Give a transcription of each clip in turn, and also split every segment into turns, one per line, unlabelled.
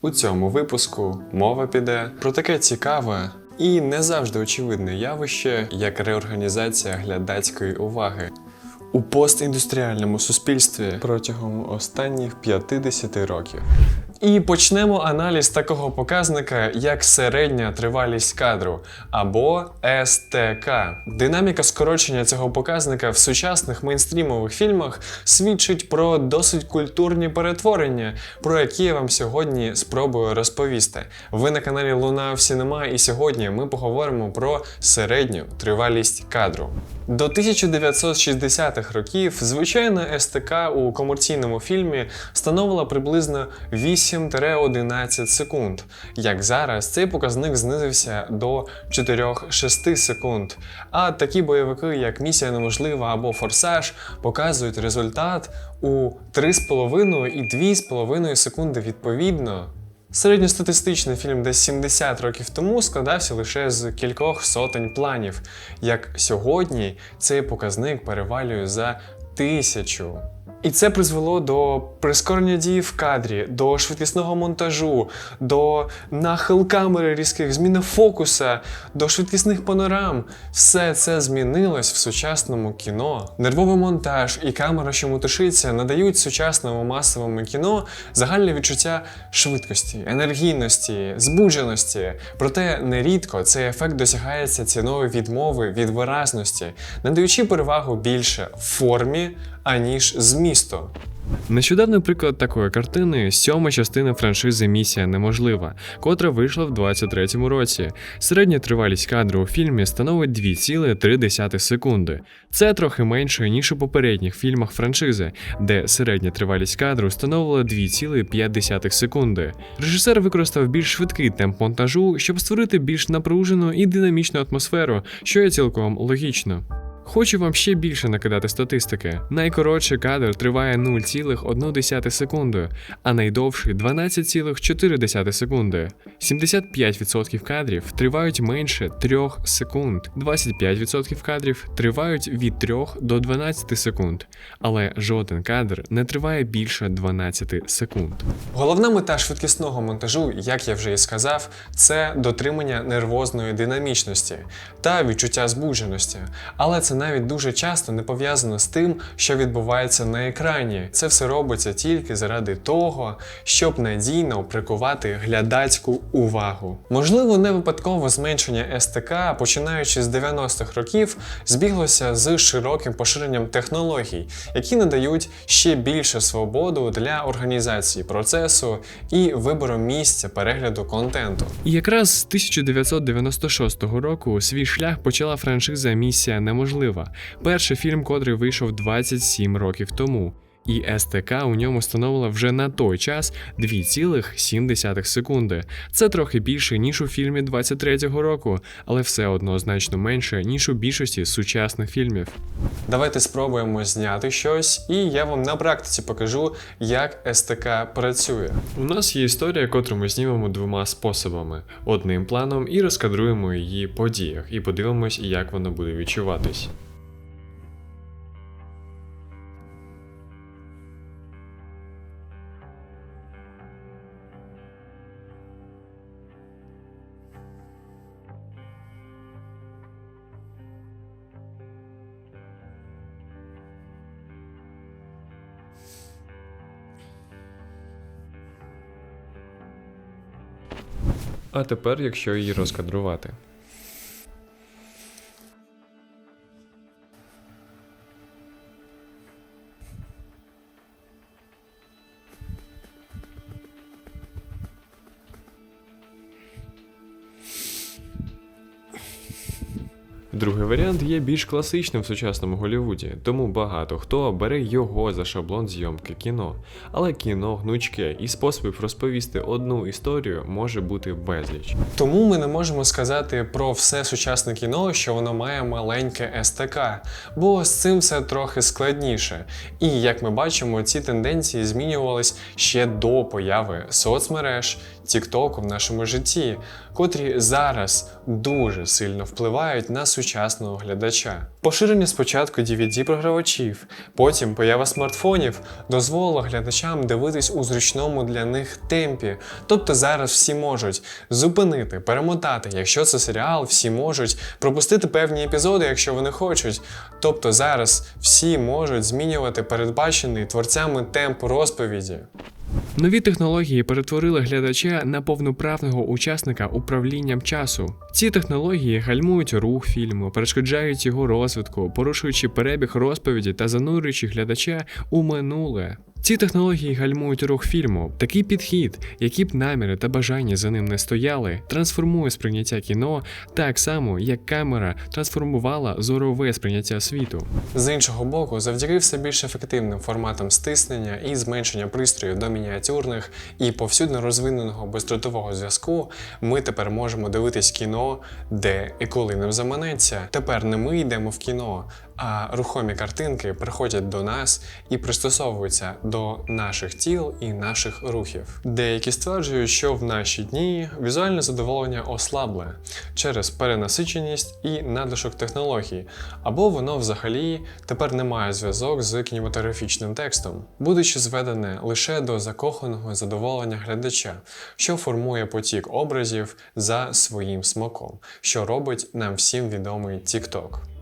У цьому випуску мова піде про таке цікаве і не завжди очевидне явище, як реорганізація глядацької уваги у постіндустріальному суспільстві протягом останніх 50 років. І почнемо аналіз такого показника, як середня тривалість кадру або СТК. Динаміка скорочення цього показника в сучасних мейнстрімових фільмах свідчить про досить культурні перетворення, про які я вам сьогодні спробую розповісти. Ви на каналі Луна Сінема, і сьогодні ми поговоримо про середню тривалість кадру. До 1960-х років звичайна СТК у комерційному фільмі становила приблизно 8-11 секунд. Як зараз, цей показник знизився до 4-6 секунд. А такі бойовики, як Місія Неможлива або Форсаж, показують результат у 3,5 і 2,5 секунди відповідно. Середньостатистичний фільм десь 70 років тому складався лише з кількох сотень планів. Як сьогодні цей показник перевалює за тисячу. І це призвело до прискорення дії в кадрі, до швидкісного монтажу, до нахил камери різких, зміни фокуса, до швидкісних панорам. Все це змінилось в сучасному кіно. Нервовий монтаж і камера, що мутишиться, надають сучасному масовому кіно загальне відчуття швидкості, енергійності, збудженості. Проте нерідко цей ефект досягається ціною відмови від виразності, надаючи перевагу більше формі, аніж змісту. Нещодавний приклад такої картини сьома частина франшизи Місія неможлива, котра вийшла в 23-му році. Середня тривалість кадру у фільмі становить 2,3 секунди. Це трохи менше, ніж у попередніх фільмах франшизи, де середня тривалість кадру становила 2,5 секунди. Режисер використав більш швидкий темп монтажу, щоб створити більш напружену і динамічну атмосферу, що є цілком логічно. Хочу вам ще більше накидати статистики. Найкоротший кадр триває 0,1 секунди, а найдовший 12,4 секунди. 75% кадрів тривають менше 3 секунд, 25% кадрів тривають від 3 до 12 секунд, але жоден кадр не триває більше 12 секунд. Головна мета швидкісного монтажу, як я вже і сказав, це дотримання нервозної динамічності та відчуття збудженості. Але це навіть дуже часто не пов'язано з тим, що відбувається на екрані. Це все робиться тільки заради того, щоб надійно прикувати глядацьку увагу. Можливо, не випадково зменшення СТК, починаючи з 90-х років, збіглося з широким поширенням технологій, які надають ще більше свободу для організації процесу і вибору місця перегляду контенту. І якраз з 1996 року свій шлях почала франшиза Місія неможлива. Перший фільм, котрий вийшов 27 років тому. І СТК у ньому становила вже на той час 2,7 секунди. Це трохи більше, ніж у фільмі 23-го року, але все одно значно менше, ніж у більшості сучасних фільмів. Давайте спробуємо зняти щось, і я вам на практиці покажу, як СТК працює. У нас є історія, котру ми знімемо двома способами: одним планом і розкадруємо її по діях, і подивимось, як воно буде відчуватись. А тепер, якщо її розкадрувати. Другий варіант є більш класичним в сучасному Голлівуді, тому багато хто бере його за шаблон зйомки кіно. Але кіно гнучке і способів розповісти одну історію може бути безліч. Тому ми не можемо сказати про все сучасне кіно, що воно має маленьке СТК, бо з цим все трохи складніше. І як ми бачимо, ці тенденції змінювались ще до появи соцмереж, TikTok в нашому житті, котрі зараз дуже сильно впливають на сучасного глядача. Поширення спочатку DVD-програвачів, потім поява смартфонів дозволила глядачам дивитись у зручному для них темпі. Тобто зараз всі можуть зупинити, перемотати, якщо це серіал, всі можуть пропустити певні епізоди, якщо вони хочуть. Тобто зараз всі можуть змінювати передбачений творцями темп розповіді.
Нові технології перетворили глядача на повноправного учасника управлінням часу. Ці технології гальмують рух фільму, перешкоджають його розвитку, порушуючи перебіг розповіді та занурюючи глядача у минуле. Ці технології гальмують рух фільму. Такий підхід, які б наміри та бажання за ним не стояли, трансформує сприйняття кіно так само, як камера трансформувала зорове сприйняття світу.
З іншого боку, завдяки все більш ефективним форматам стиснення і зменшення пристроїв до мініатюрних і повсюдно розвиненого бездротового зв'язку, ми тепер можемо дивитись кіно, де і коли нам заманеться. Тепер не ми йдемо в кіно, а рухомі картинки приходять до нас і пристосовуються до наших тіл і наших рухів. Деякі стверджують, що в наші дні візуальне задоволення ослабле через перенасиченість і надлишок технологій, або воно взагалі тепер не має зв'язок з кінематографічним текстом, будучи зведене лише до закоханого задоволення глядача, що формує потік образів за своїм смаком, що робить нам всім відомий TikTok.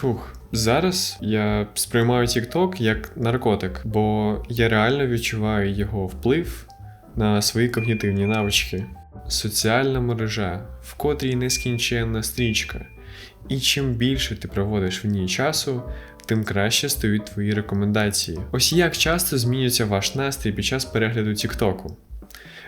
Фух, зараз я сприймаю TikTok як наркотик, бо я реально відчуваю його вплив на свої когнітивні навички. Соціальна мережа, в котрій нескінченна стрічка. І чим більше ти проводиш в ній часу, тим краще стають твої рекомендації. Ось як часто змінюється ваш настрій під час перегляду Тіктоку.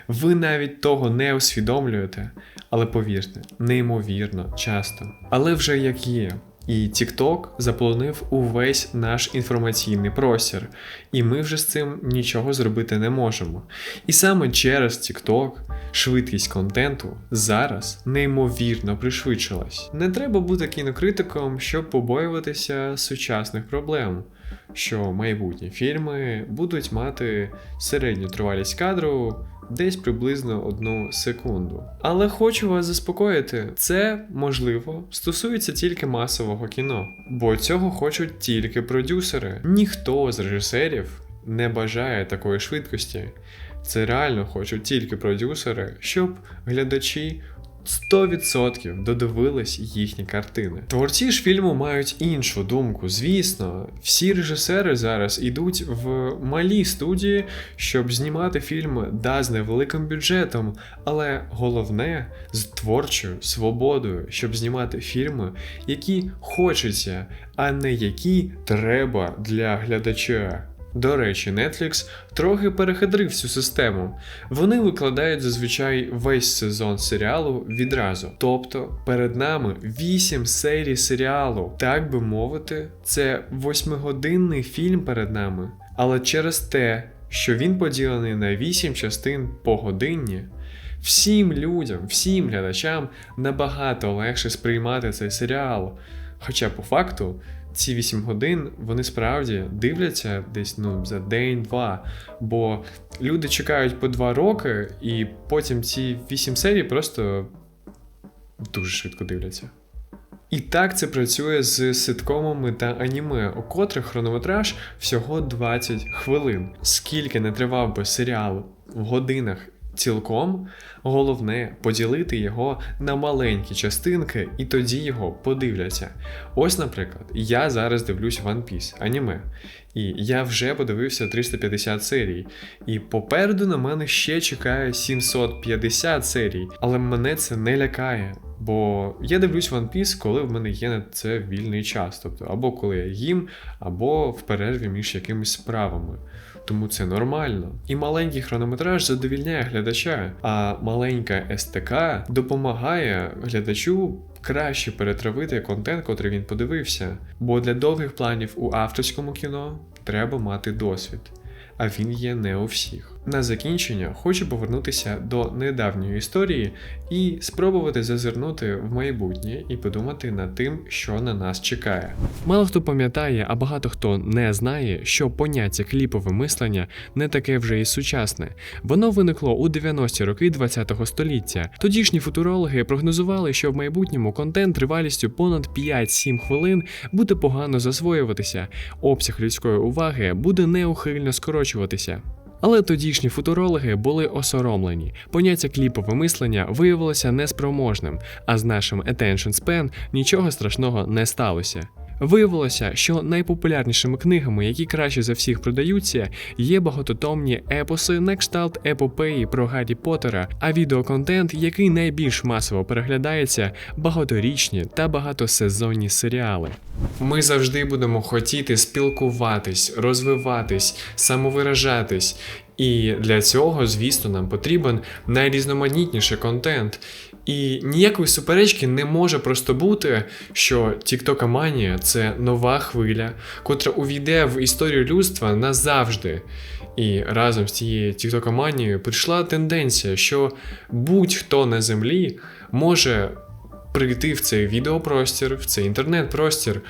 Ви навіть того не усвідомлюєте, але повірте, неймовірно часто. Але вже як є. І TikTok заполонив увесь наш інформаційний простір, і ми вже з цим нічого зробити не можемо. І саме через TikTok швидкість контенту зараз неймовірно пришвидшилась. Не треба бути кінокритиком, щоб побоюватися сучасних проблем, що майбутні фільми будуть мати середню тривалість кадру десь приблизно одну секунду. Але хочу вас заспокоїти, це можливо стосується тільки масового кіно, бо цього хочуть тільки продюсери. Ніхто з режисерів не бажає такої швидкості. Це реально хочуть тільки продюсери, щоб глядачі 100% додивились їхні картини. Творці ж фільму мають іншу думку. Звісно, всі режисери зараз ідуть в малі студії, щоб знімати фільми да з невеликим бюджетом, але головне з творчою свободою, щоб знімати фільми, які хочеться, а не які треба для глядача. До речі, Netflix трохи перехитрив цю систему. Вони викладають зазвичай весь сезон серіалу відразу. Тобто перед нами 8 серій серіалу. Так би мовити, це восьмигодинний фільм перед нами. Але через те, що він поділений на 8 частин по годині, всім людям, всім глядачам набагато легше сприймати цей серіал. Хоча по факту ці 8 годин вони справді дивляться десь ну за день-два. Бо люди чекають по 2 роки, і потім ці 8 серій просто дуже швидко дивляться. І так це працює з ситкомами та аніме, у котрих хронометраж всього 20 хвилин. Скільки не тривав би серіал в годинах цілком, головне поділити його на маленькі частинки, і тоді його подивляться. Ось, наприклад, я зараз дивлюсь One Piece аніме, і я вже подивився 350 серій. І попереду на мене ще чекає 750 серій, але мене це не лякає. Бо я дивлюсь One Piece, коли в мене є на це вільний час, тобто або коли я їм, або в перерві між якимись справами. Тому це нормально. І маленький хронометраж задовільняє глядача, а маленька СТК допомагає глядачу краще перетравити контент, котрий він подивився. Бо для довгих планів у авторському кіно треба мати досвід, а він є не у всіх. На закінчення хочу повернутися до недавньої історії і спробувати зазирнути в майбутнє і подумати над тим, що на нас чекає. Мало хто пам'ятає, а багато хто не знає, що поняття кліпове мислення не таке вже і сучасне. Воно виникло у 90-ті роки ХХ століття. Тодішні футурологи прогнозували, що в майбутньому контент тривалістю понад 5-7 хвилин буде погано засвоюватися, обсяг людської уваги буде неухильно скорочуватися. Але тодішні футурологи були осоромлені. Поняття кліпове мислення виявилося неспроможним, а з нашим attention span нічого страшного не сталося. Виявилося, що найпопулярнішими книгами, які краще за всіх продаються, є багатотомні епоси на кшталт епопеї про Гаррі Поттера, а відеоконтент, який найбільш масово переглядається, багаторічні та багатосезонні серіали. Ми завжди будемо хотіти спілкуватись, розвиватись, самовиражатись. І для цього, звісно, нам потрібен найрізноманітніший контент. І ніякої суперечки не може просто бути, що тіктокоманія це нова хвиля, котра увійде в історію людства назавжди. І разом з цією тіктокоманією прийшла тенденція, що будь-хто на землі може прийти в цей відеопростір, в цей інтернет-простір,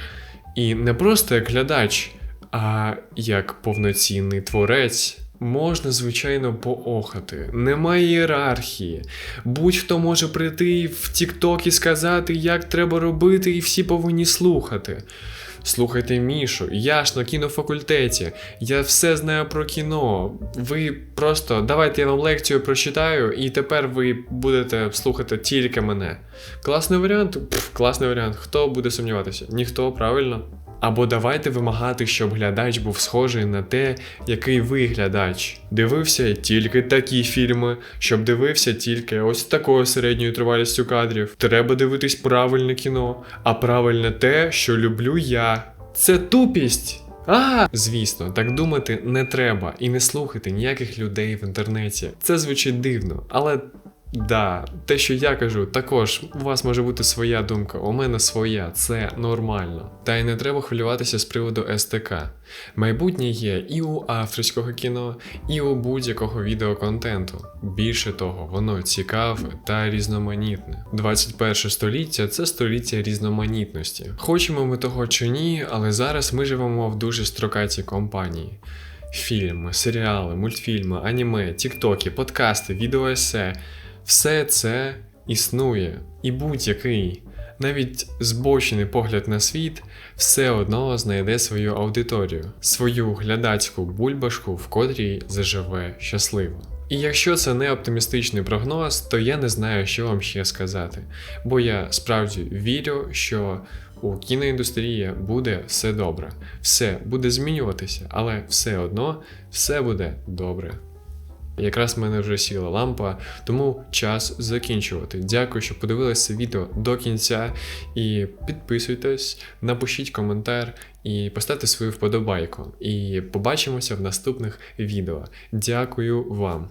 і не просто як глядач, а як повноцінний творець. Можна, звичайно, поохати. Немає ієрархії. Будь-хто може прийти в TikTok і сказати, як треба робити, і всі повинні слухати. Слухайте Мішу, я ж на кінофакультеті, я все знаю про кіно. Ви просто давайте я вам лекцію прочитаю, і тепер ви будете слухати тільки мене. Класний варіант? Пф, класний варіант. Хто буде сумніватися? Ніхто, правильно? Або давайте вимагати, щоб глядач був схожий на те, який ви глядач. Дивився тільки такі фільми, щоб дивився тільки ось такою середньою тривалістю кадрів. Треба дивитись правильне кіно, а правильне те, що люблю я. Це тупість! А, звісно, так думати не треба і не слухати ніяких людей в інтернеті. Це звучить дивно, але да, те, що я кажу, також у вас може бути своя думка, у мене своя, це нормально. Та й не треба хвилюватися з приводу СТК. Майбутнє є і у авторського кіно, і у будь-якого відеоконтенту. Більше того, воно цікаве та різноманітне. 21 століття це століття різноманітності. Хочемо ми того чи ні, але зараз ми живемо в дуже строкатій компанії. Фільми, серіали, мультфільми, аніме, тіктоки, подкасти, відеоесе все це існує, і будь-який, навіть збочений погляд на світ, все одно знайде свою аудиторію, свою глядацьку бульбашку, в котрій заживе щасливо. І якщо це не оптимістичний прогноз, то я не знаю, що вам ще сказати. Бо я справді вірю, що у кіноіндустрії буде все добре, все буде змінюватися, але все одно все буде добре. Якраз в мене вже сіла лампа, тому час закінчувати. Дякую, що подивилися відео до кінця. І підписуйтесь, напишіть коментар і поставте свою вподобайку. І побачимося в наступних відео. Дякую вам.